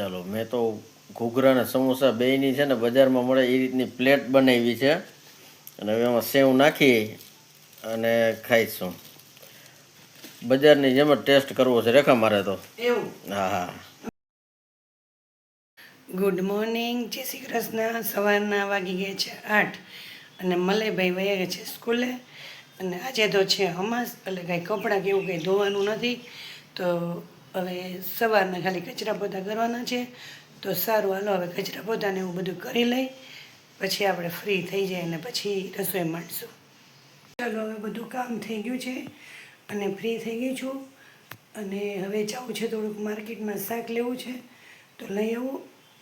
ચાલો મેં તો ઘૂઘરા અને સમોસા બેયની છે ને બજારમાં મળે એ રીતની પ્લેટ બનાવી છે. અને હવે એમાં સેવ નાખી અને ખાઈશું. બજારની જેમ જ ટેસ્ટ કરવો છે રેખા મારે તો. એવું? હા હા. Good morning. જય શ્રી કૃષ્ણ. સવારના વાગી ગયા છે આઠ. અને મલયભાઈ વયા ગયા છે સ્કૂલે. અને આજે તો છે હમાસ એટલે કાંઈ કપડાં કે એવું કંઈ ધોવાનું નથી. તો હવે સવારના ખાલી કચરા પોતા કરવાના છે. તો સારું, હાલો હવે કચરા પોતાને એવું બધું કરી લઈ. પછી આપણે ફ્રી થઈ જાય અને પછી રસોઈ માંડશું. ચાલો હવે બધું કામ થઈ ગયું છે અને ફ્રી થઈ ગઈ છું. અને હવે જવું છે થોડુંક માર્કેટમાં શાક લેવું છે. તો લઈ આવું.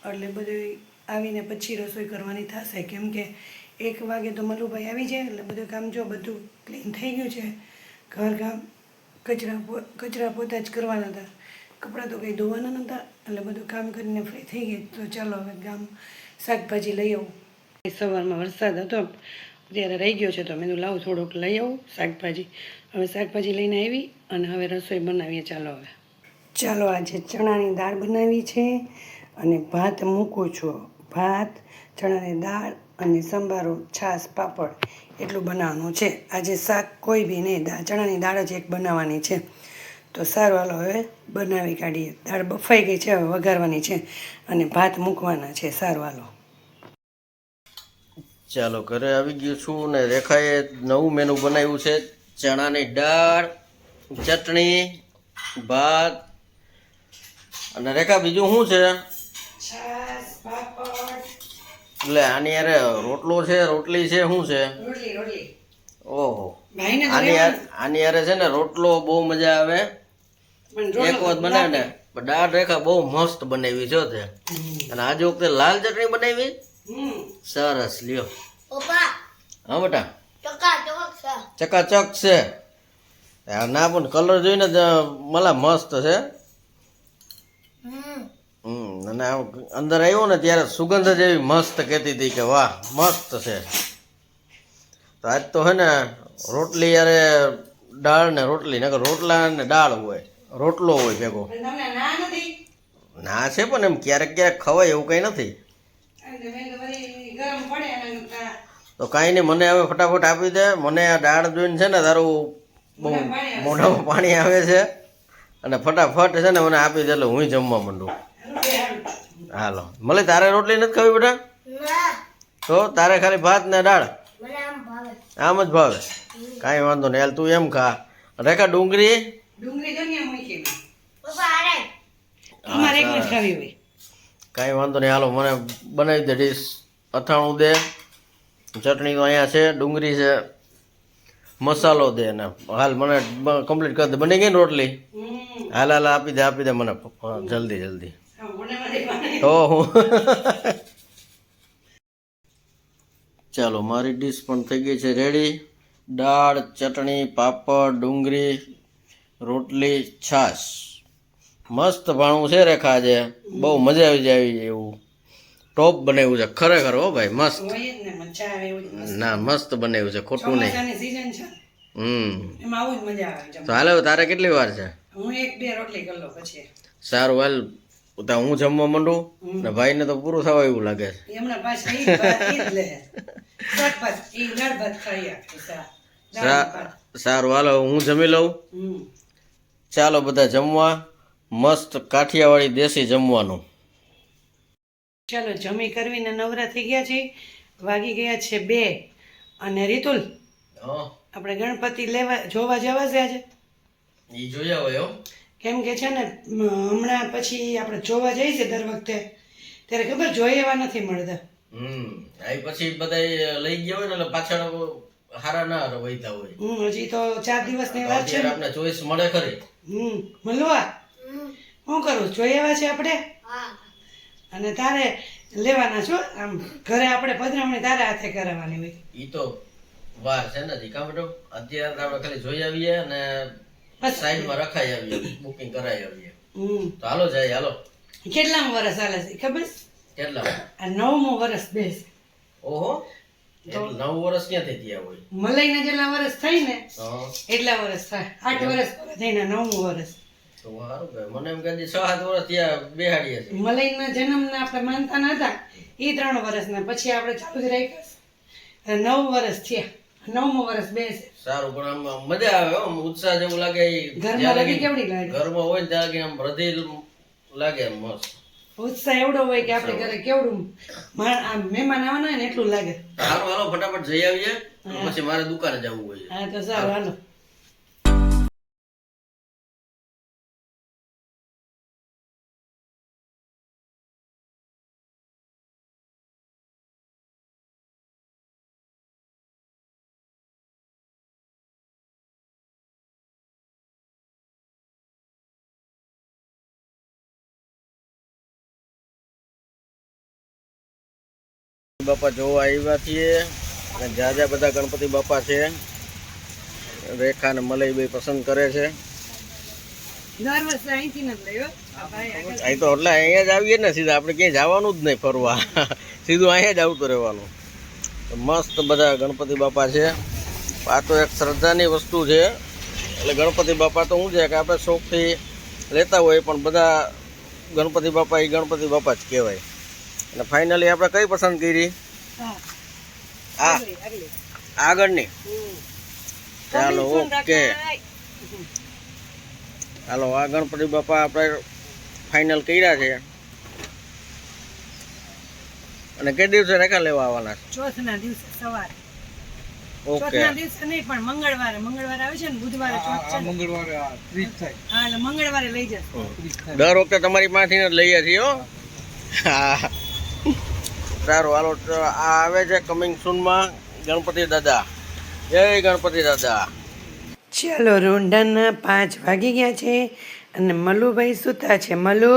એટલે બધું આવીને પછી રસોઈ કરવાની થશે. કેમ કે એક વાગે તો મલુભાઈ આવી જાય એટલે બધું કામ જો બધું ક્લીન થઈ ગયું છે. ઘર કામ, કચરા કચરા પોતા જ કરવાના હતા. કપડાં તો કંઈ ધોવાના નહોતા એટલે બધું કામ કરીને ફ્રી થઈ ગઈ. તો ચાલો હવે ગામ શાકભાજી લઈ આવું. સવારમાં વરસાદ હતો. ત્યારે રહી ગયો છે તો મેં લાવ લાવું થોડુંક લઈ આવું શાકભાજી. હવે શાકભાજી લઈને આવી અને હવે રસોઈ બનાવીએ. ચાલો હવે. ચાલો આજે ચણાની દાળ બનાવી છે અને ભાત મૂકું છું. ભાત, ચણાની દાળ અને સંભારો, છાશ, પાપડ એટલું બનાવવાનું છે. આજે શાક કોઈ બી નહીં. ચણાની દાળ જ એક બનાવવાની છે. તો સારું હાલો હવે બનાવી કાઢીએ. દાળ બફાઈ ગઈ છે હવે વઘારવાની છે અને ભાત મૂકવાના છે સારું હાલો ચાલો ઘરે આવી ગયું છું ને રેખાએ નવું મેનુ બનાવ્યું છે. ચણાની દાળ ચટણી ભાત અને રેખા બીજું શું છે? એટલે આની યારે રોટલો છે રોટલી છે શું છે? રોટલી રોટલી. ઓહો. આની આની યારે છે ને રોટલો બહુ મજા આવે. એક વખત બનાવી ને પણ દાળ રેખા બહુ મસ્ત બનાવી છે તે. અને આજે વખતે લાલ ચટણી બનાવી? સરસ લ્યો. હા બેટા. ચકાચક છે. ના પણ કલર જોઈને મલા મસ્ત છે. હમ. હમ અને અંદર આવ્યો ને ત્યારે સુગંધ જ એવી મસ્ત કહેતી હતી કે વાહ મસ્ત છે. તો આજ તો હે ને રોટલી યારે દાળ ને રોટલી નકર રોટલા ને દાળ હોય. રોટલો હોય ભેગો. ના છે પણ એમ ક્યારેક ક્યારેક ખવાય એવું કંઈ નથી. તો કાંઈ નહીં મને હવે ફટાફટ આપી દે. મને આ દાળ જોઈને છે ને તારું બહુ મોઢામાં પાણી આવે. છે. અને ફટાફટ છે ને મને આપી દે એટલે હું જમવા માંડું. હાલો મળે તારે રોટલી નથી ખાવી બેટા? ના. તો તારે ખાલી ભાત ને દાળ? આમ આમ જ ભાવે. કાંઈ વાંધો નહીં હાલ તું એમ ખા. રેખા ડુંગળી ડુંગળી તો ત્યાં મૂકી મેં. પપ્પા આરે અમારે એક જ ખાવી હોય. કાંઈ વાંધો નહીં હાલો મને બનાવી દે ડીશ. અથાણું દે ચટણી તો અહીંયા છે ડુંગળી છે મસાલો દે ને. હાલ મને કમ્પ્લીટ કરી દે. બની ગઈ ને રોટલી? હાલ હાલ આપી દે આપી દે મને. જલ્દી જલ્દી. હું ચાલો મારી ડીશ પણ થઈ ગઈ છે. રેડી દાળ ચટણી પાપડ ડુંગળી રોટલી છાશ. મસ્ત ભાણું છે રેખા આજે બહુ મજા આવી જાય એવી ટોપ બનાવ્યું છે. ખરેખર હો ભાઈ મસ્ત. ને મસ્ત. બનાવ્યું છે ખોટું નહીં. હમ. તો. હાલે તારે કેટલી વાર છે? હું એક બે રોટલી કરી પછી. સારું હાલ. ત્યાં હું જમવા માંડું? ને ભાઈને તો પૂરું થવા એવું લાગે છે. સારું હાલો હું જમી લઉં. ચાલો બધા જમવા. મસ્ત કાઠિયાવાડી દેશી જમવાનું. ચાલો જમી કરવીને નવરા થઈ ગયા છે વાગી ગયા છે બે. અને રીતુલ આપણે ગણપતિ લેવા જોવા જવા છે આજે? એ જોયા હોય કેમ કે છે ને હમણાં પછી આપણે જોવા જઈએ છે દર વખતે. ત્યારે ખબર જોઈ એવા નથી મળતા. હમ. આ પછી બધા લઈ ગયા હોય ને એટલે પાછળ હારા ના વહીતા હોય. હમ હજી તો ચાર દિવસની વાત છે આપણે ચોઈસ મળે ખરી. હમ મળવા શું કરું? જોઈ આવ્યા છે આપણે? અને તારે લેવાના છો? આમ ઘરે આપણે પધરામણી તારે હાથે કરાવવાની હોય. ઈ તો વાર છે ને દીકા બેટો? અત્યારે આપણે ખાલી જોઈ આવીએ અને બસ. સાઈડમાં રખાઈ આવીએ બુકિંગ કરાવી આવીએ. હમ. તો હાલો જાય હાલો. કેટલામ વર્ષ હાલે છે? ખબર? કેટલા આ નવમો વર્ષ બેસ. ઓહો. નવ વર્ષ ક્યાંથી થયા હોય? મલાઈના જેટલા વર્ષ થઈ ને એટલા વર્ષ થાય. આઠ વર્ષ થઈને નવમું વર્ષ. તો. મને એમ કદી છ સાત વર્ષ ત્યાં બેહાડીએ છે. મલયના જન્મના આપણે માનતા નતા એ ત્રણ વર્ષના. પછી આપણે ચાલુ જ રાખ્યા. નવ વર્ષ થયા. નવમો વર્ષ બેસે સારું પણ આમ મજા આવે આમ ઉત્સાહ જેવું લાગે ઘરમાં લગી કેવડી લાગે? ઘરમાં હોય ને ત્યારે આમ હૃદય લાગે મસ્ત. ઉત્સાહ એવડો હોય કે આપણે ઘરે કેવડું મહેમાન આવવાના હોય ને એટલું લાગે. હાલો હાલો ફટાફટ જઈ આવીએ. પછી મારે દુકાને જવું હોય. હા તો સારું હાલો. બાપા જોવા આવ્યા છીએ. અને જાજા બધા ગણપતિ બાપા છે રેખા ને મલયભાઈ પસંદ કરે છે. અહીં તો એટલે અહીંયા જ આવીએ ને સીધા આપણે ક્યાંય જવાનું જ નહીં ફરવા. સીધું અહીંયા જ આવતું રહેવાનું. મસ્ત બધા ગણપતિ બાપા છે. આ તો એક શ્રદ્ધાની વસ્તુ છે. એટલે ગણપતિ બાપા તો શું છે કે આપણે શોખથી લેતા હોય પણ બધા ગણપતિ બાપા એ ગણપતિ બાપા જ કહેવાય. અને ફાઇનલી આપણે કઈ પસંદ કરી? આ. આગળની. ચાલો ઓકે ચાલો આ ગણપતિ બાપા આપણે ફાઇનલ કર્યા છે. અને કે દિવસે રેખા લેવા આવવાના છે? ચોથના દિવસે સવારે. ઓકે દિવસે નહીં પણ મંગળવારે. મંગળવારે આવે છે ને બુધવારે ચોથ છે ને. હા એટલે મંગળવારે લઈ જશે. દર વખતે તમારી પાસેથી જ લઈએ છીએ હો. હા. સારું હાલો આ આવે છે કમિંગ સૂનમાં ગણપતિ દાદા. જય ગણપતિ દાદા. ચાલો રોંડાના પાંચ વાગી ગયા છે અને મલુભાઈ સૂતા છે. મલુ!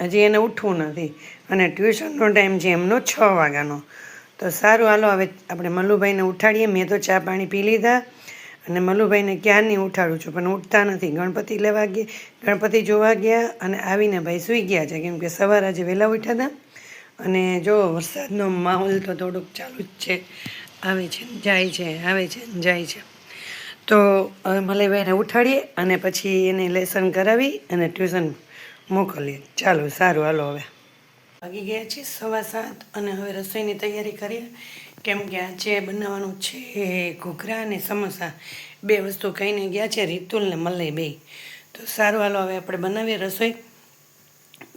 હજી એને ઉઠવું નથી. અને ટ્યુશનનો ટાઈમ છે એમનો છ વાગ્યાનો. તો સારું, હાલો, હવે આપણે મલુભાઈને ઉઠાડીએ. મેં તો ચા પાણી પી લીધા અને મલુભાઈને ક્યારની ઉઠાડું છું, પણ ઉઠતા નથી. ગણપતિ લેવા ગયા, ગણપતિ જોવા ગયા અને આવીને ભાઈ સૂઈ ગયા છે. કેમ કે સવારે આજે વહેલા ઉઠ્યા હતા. અને જો વરસાદનો માહોલ તો થોડુંક ચાલુ જ છે. આવે છે, જાય છે, આવે છે, જાય છે. તો હવે મલયભાઈને ઉઠાડીએ અને પછી એને લેસન કરાવી અને ટ્યુશન મોકલીએ. ચાલો, સારું, હાલો હવે. વાગી ગયા છે સવા સાત અને હવે રસોઈની તૈયારી કરીએ. કેમ કે આજે બનાવવાનું છે ઘૂઘરા અને સમોસા. બે વસ્તુ કહીને ગયા છે રીતુલ ને મલય બે તો સારું, હાલો, હવે આપણે બનાવીએ રસોઈ.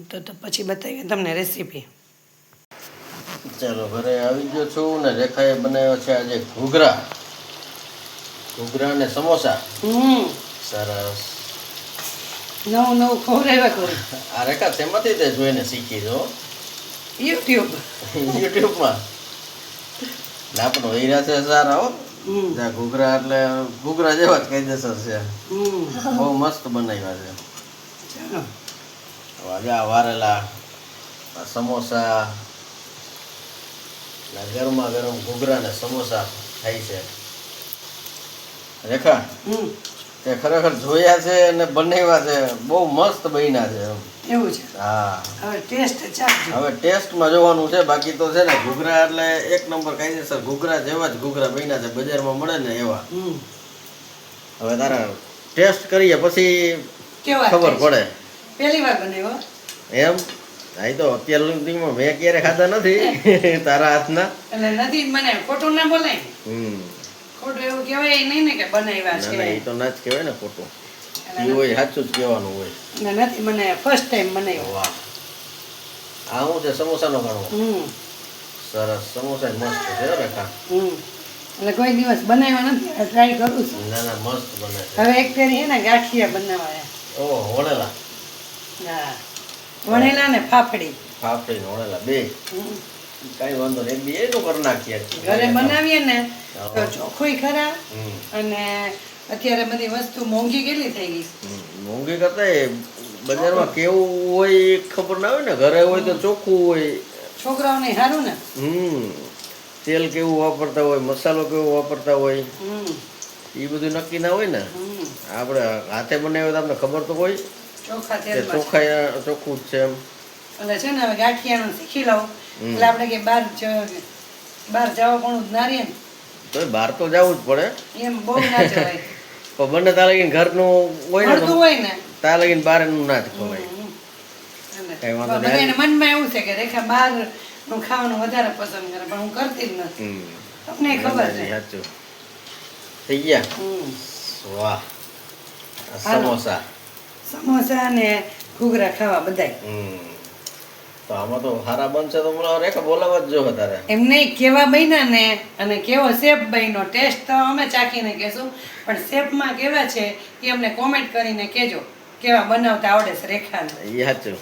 તો તો પછી બતાવીએ તમને રેસીપી. ચાલો ઘરે આવી ગયો છું ને રેખાએ બનાવ્યો છે આજે ઘૂઘરા. ઘૂઘરા ને સમોસા સરસ. નવું નવું ખવડાવ્યા કરું. આ રેખા તેમાંથી તે જોઈને શીખી છો યુટ્યુબ. યુટ્યુબમાં. આપણો પણ વૈરા છે સારા હો. ત્યાં ઘૂઘરા એટલે ઘૂઘરા જેવા જ કાયદેસર છે. બહુ મસ્ત બનાવ્યા છે. આ વારેલા સમોસા ગરમા ગરમ ઘૂઘરા ને સમોસા થાય છે. રેખા હમ. તે ખરેખર જોયા છે અને બનાવ્યા છે. બહુ મસ્ત બન્યા છે એમ. એવું છે? હા. હવે ટેસ્ટ હવે ટેસ્ટમાં જોવાનું છે. બાકી તો છે ને ઘૂઘરા એટલે એક નંબર કાયદેસર ઘૂઘરા જેવા જ ઘૂઘરા બન્યા છે. બજારમાં મળે ને એવા. હમ. હવે તારા ટેસ્ટ કરીએ પછી કેવા ખબર પડે. પહેલી વાર બનાવ્યો? એમ? આ તો અત્યાર સુધીમાં મેં ક્યારે ખાધા નથી. તારા હાથના. એટલે નથી મને ખોટું ના બોલાય. હમ. ખોટું એવું કહેવાય નહીં ને કે બનાવ્યા છે. ના એ તો ના જ કહેવાય ને ખોટું. એ હોય સાચું જ કહેવાનું હોય. અને નથી મને ફર્સ્ટ ટાઈમ બનાવ્યો. વાહ. આ હું છે સમોસાનો ગણવો? હમ. સરસ સમોસા મસ્ત છે હો રેખા. હમ. એટલે કોઈ દિવસ બનાવ્યા નથી ટ્રાય કરું છું. ના ના મસ્ત બને હવે એક ફેરી હે ને ગાંઠિયા બનાવાયા. ઓહ વણેલા. હા. વણેલા ને ફાફડી. ફાફડી વણેલા બે. કઈ વાંધો નહીં બે એનું કરી નાખીએ. ઘરે બનાવીએ ને તો ચોખ્ખું ખરા. અને અત્યારે બધી વસ્તુ મોંઘી કેટલી થઈ ગઈ? મોંઘી કરતા બજારમાં કેવું હોય ખબર ના હોય ને ઘરે હોય તો ચોખ્ખું હોય. છોકરાઓને સારું ને? હમ. તેલ કેવું વાપરતા હોય મસાલો કેવો વાપરતા હોય એ બધું નક્કી ના હોય ને. આપણે હાથે બનાવ્યો તો આપણે ખબર તો હોય. ચોખા ચોખ્ખા જ છે એમ. એટલે છે ને હવે ગાંઠિયાનું શીખી લઉં. એટલે આપણે કે બહાર બહાર જવા પણ ના રહીએ ને. તો બહાર તો જવું જ પડે. એમ બહુ ના જવાય. પણ બંને તાર લગીને ઘરનું હોય ને હોય ને. ત્યાં લગીને બહારનું ના જ ખવાય. કઈ વાંધો નહીં. મનમાં એવું છે કે રેખા બહારનું ખાવાનું વધારે પસંદ કરે પણ હું કરતી જ નથી. તમને ખબર છે. સાચું. થઈ ગયા. વાહ. સમોસા. સમોસા ને ઘૂઘરા ખાવા બધાય તો આમાં તો હારા બનશે તો મને રેખા બોલાવા જ જો વધારે એમ નહીં કેવા બન્યા ને અને કેવો શેપ બન્યો ટેસ્ટ તો અમે ચાખીને કહેશું પણ શેપમાં કેવા છે એ અમને કોમેન્ટ કરીને કહેજો કેવા બનાવતા આવડે છે રેખાને એ સાચું.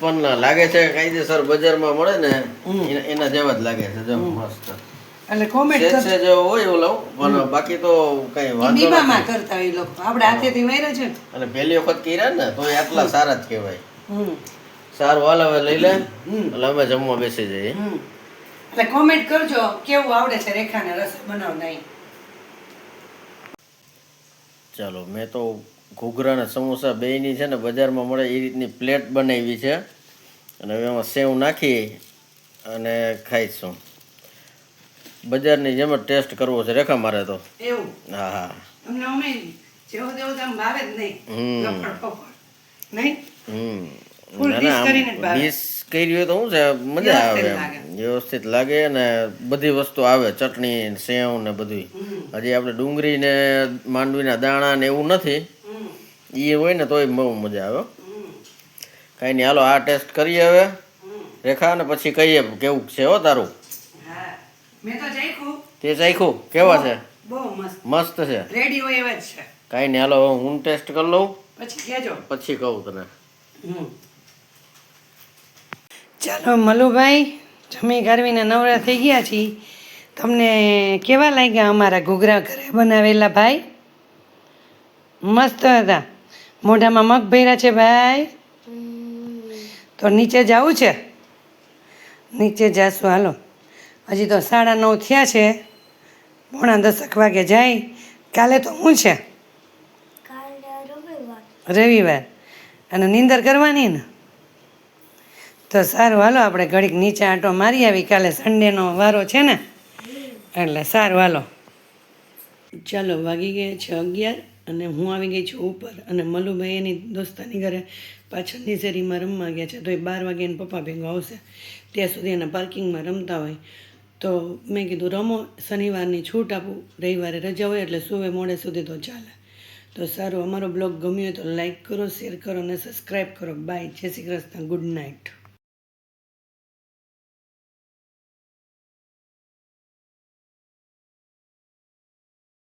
પણ લાગે છે કાયદેસર બજારમાં મળે ને એના- એના જેવા જ લાગે છે જો મસ્ત. એટલે કોમેન્ટ છે જે હોય એવું લઉં પણ બાકી તો કઈ વાંધો નથી. કરતા એ લોકો. આપણે હાથેથી મેરે છે અને પહેલી વખત કર્યા ને તો આટલા સારા જ કહેવાય. સારું હાલ હવે લઈ લે. હમ. એટલે અમે જમવા બેસી જઈએ. એટલે કોમેન્ટ કરજો કેવું આવડે છે રેખાને રસ બનાવતા ઈ. ચાલો મેં તો ઘૂઘરા ને સમોસા બેયની છે ને બજારમાં મળે એ રીતની પ્લેટ બનાવી છે. અને હવે એમાં સેવ નાખી અને ખાઈશું. બજારની જેમ જ ટેસ્ટ કરવો છે. રેખા મારે તો. એવું? હા હા. અમને અમે જેવો તેવું તો ભાવે જ નહીં. હમ. નહીં? હમ. ના ના, ભાવે. કરી હોય તો શું છે? મજા આવે વ્યવસ્થિત. લાગે. અને બધી વસ્તુ આવે. ચટણી ને સેવ ને બધું હજી આપણે ડુંગળી ને માંડવીના દાણા ને એવું નથી. એ હોય ને તોય બહુ મજા આવે હો. કાંઈ નહીં હાલો આ ટેસ્ટ કરીએ હવે. રેખા ને પછી કહીએ કેવું છે હો તારું? મેં તો ચાખ્યું તે ચાખ્યું કેવા છે? બહુ મસ્ત. મસ્ત છે? રેડી હોય એવા જ છે. કાંઈ નહીં હાલો હું ટેસ્ટ કરી લઉં. પછી કહેજો. પછી કહું તને. ચાલો મલુભાઈ જમી ગારવીને નવરા થઈ ગયા છીએ. તમને કેવા લાગ્યા અમારા ઘૂઘરા ઘરે બનાવેલા ભાઈ? મસ્ત હતા. મોઢામાં મગ ભર્યા છે ભાઈ? તો નીચે જવું છે? નીચે જાશું હાલો. હજી તો સાડા નવ થયા છે. પોણા દસક વાગે જાય. કાલે તો હું છે? રવિવાર. અને નીંદર કરવાની ને? તો સારું હાલો આપણે ઘડીક નીચે આંટો મારી આવી. કાલે સન્ડેનો વારો છે ને? એટલે સારું હાલો. ચાલો વાગી ગયા છે અગિયાર અને હું આવી ગઈ છું ઉપર. અને મલુભાઈ એની દોસ્તાની ઘરે પાછળની શેરીમાં રમવા ગયા છે. તો એ બાર વાગે એના પપ્પા ભેગો આવશે. ત્યાં સુધી એના પાર્કિંગમાં રમતા હોય. તો મેં કીધું, રમો, શનિવારની છૂટ આપું, રવિવારે રજા હોય એટલે સુવે મોડે સુધી તો ચાલે. તો સારું, અમારો બ્લોગ ગમ્યો તો લાઈક કરો, શેર કરો અને સબસ્ક્રાઈબ કરો. બાય, જય શ્રી કૃષ્ણ, ગુડ નાઇટ.